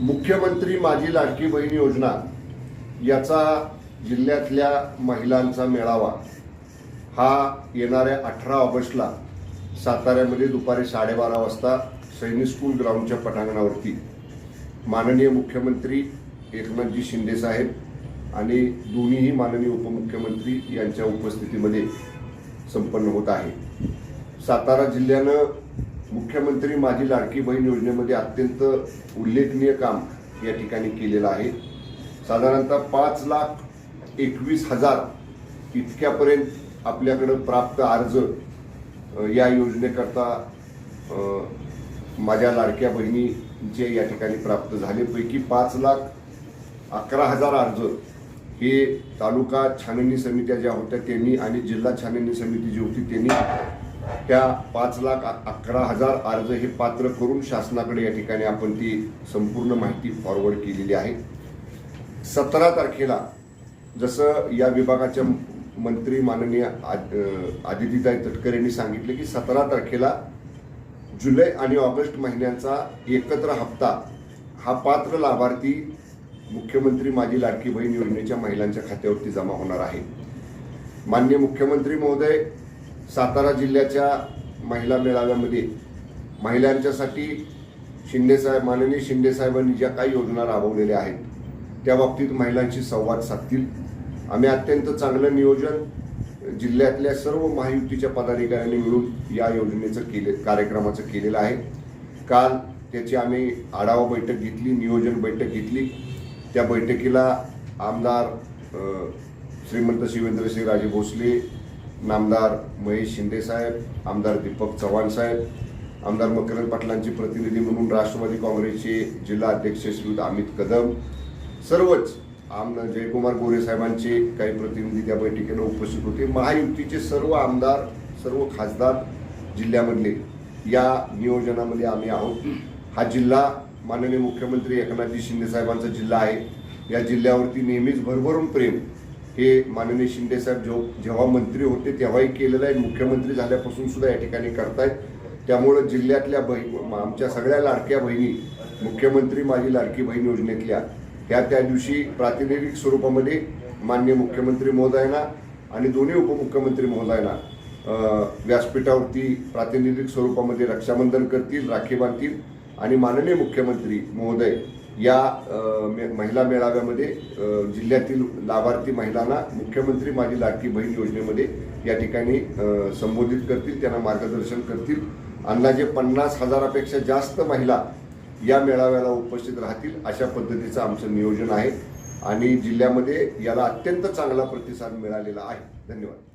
मुख्यमंत्री माझी लाडकी बहीण योजना याचा जिल्ह्यातल्या महिलांचा मेळावा हा येणाऱ्या अठरा ऑगस्टला साताऱ्यामध्ये दुपारी साडेबारा वाजता सैनिक स्कूल ग्राउंडच्या पटांगणावरती माननीय मुख्यमंत्री एकनाथजी शिंदे साहेब आणि दोन्हीही माननीय उपमुख्यमंत्री यांच्या उपस्थितीमध्ये संपन्न होत आहे. सातारा जिल्ह्यानं मुख्यमंत्री माझी लाडकी बहीण योजनेमध्ये अत्यंत उल्लेखनीय काम या ठिकाणी केलेलं आहे. साधारणतः पाच लाख एकवीस हजार इतक्यापर्यंत आपल्याकडं प्राप्त अर्ज या योजनेकरता माझ्या लाडक्या बहिणीचे या ठिकाणी प्राप्त झालेपैकी पाच लाख अकरा हजार अर्ज हे तालुका छाननी समित्या ज्या होत्या त्यांनी आणि जिल्हा छाननी समिती जी होती त्यांनी त्या पाच लाख अकरा हजार अर्ज हे पात्र करून शासनाकडे या ठिकाणी आपण ती संपूर्ण माहिती फॉरवर्ड केलेली आहे. सतरा तारखेला जसं या विभागाच्या मंत्री माननीय आद- आदितीताई तटकर यांनी सांगितले की सतरा तारखेला जुलै आणि ऑगस्ट महिन्याचा एकत्र हप्ता हा पात्र लाभार्थी मुख्यमंत्री माझी लाडकी बहीण योजनेच्या महिलांच्या खात्यावरती जमा होणार आहे. मान्य मुख्यमंत्री महोदय सातारा जिल्ह्याच्या महिला मेळाव्यामध्ये महिलांच्यासाठी शिंदेसाहेब माननीय शिंदेसाहेबांनी ज्या काही योजना राबवलेल्या आहेत त्या बाबतीत महिलांशी संवाद साधतील. आम्ही अत्यंत चांगलं नियोजन जिल्ह्यातल्या सर्व महायुतीच्या पदाधिकाऱ्यांनी मिळून या योजनेचं केले कार्यक्रमाचं केलेलं आहे. काल त्याची आम्ही आढावा बैठक घेतली नियोजन बैठक घेतली. त्या बैठकीला आमदार श्रीमंत शिवेंद्रसिंह राजे भोसले नामदार महेश शिंदेसाहेब आमदार दीपक चव्हाण साहेब आमदार मकरंद पाटलांचे प्रतिनिधी म्हणून राष्ट्रवादी काँग्रेसचे जिल्हा अध्यक्ष श्रीयुत अमित कदम सर्वच आमदार जयकुमार गोरे साहेबांचे काही प्रतिनिधी त्या बैठकीला उपस्थित होते. महायुतीचे सर्व आमदार सर्व खासदार जिल्ह्यामधले या नियोजनामध्ये आम्ही आहोत. हा जिल्हा माननीय मुख्यमंत्री एकनाथजी शिंदे साहेबांचा जिल्हा आहे. या जिल्ह्यावरती नेहमीच भरभरून प्रेम हे माननीय शिंदे साहेब जेव जेव्हा मंत्री होते तेव्हाही केलेलं आहे. मुख्यमंत्री झाल्यापासून सुद्धा या ठिकाणी करतायत. त्यामुळं जिल्ह्यातल्या बहीण आमच्या सगळ्या लाडक्या बहिणी मुख्यमंत्री माझी लाडकी बहीण योजनेतल्या ह्या त्या दिवशी प्रातिनिधिक स्वरूपामध्ये मान्य मुख्यमंत्री महोदयांना आणि दोन्ही उपमुख्यमंत्री महोदयांना व्यासपीठावरती प्रातिनिधिक स्वरूपामध्ये रक्षाबंधन करतील राखी बांधतील आणि माननीय मुख्यमंत्री महोदय या मे- महिला मेळाव्यामध्ये जिल्ह्यातील लाभार्थी महिलांना मुख्यमंत्री माझी लाडकी बहीण योजनेमध्ये या ठिकाणी संबोधित करतील त्यांना मार्गदर्शन करतील. अंदाजे पन्नास हजारापेक्षा जास्त महिला या मेळाव्याला उपस्थित राहतील अशा पद्धतीचं आमचं नियोजन आहे. आणि जिल्ह्यामध्ये याला अत्यंत चांगला प्रतिसाद मिळालेला आहे. धन्यवाद.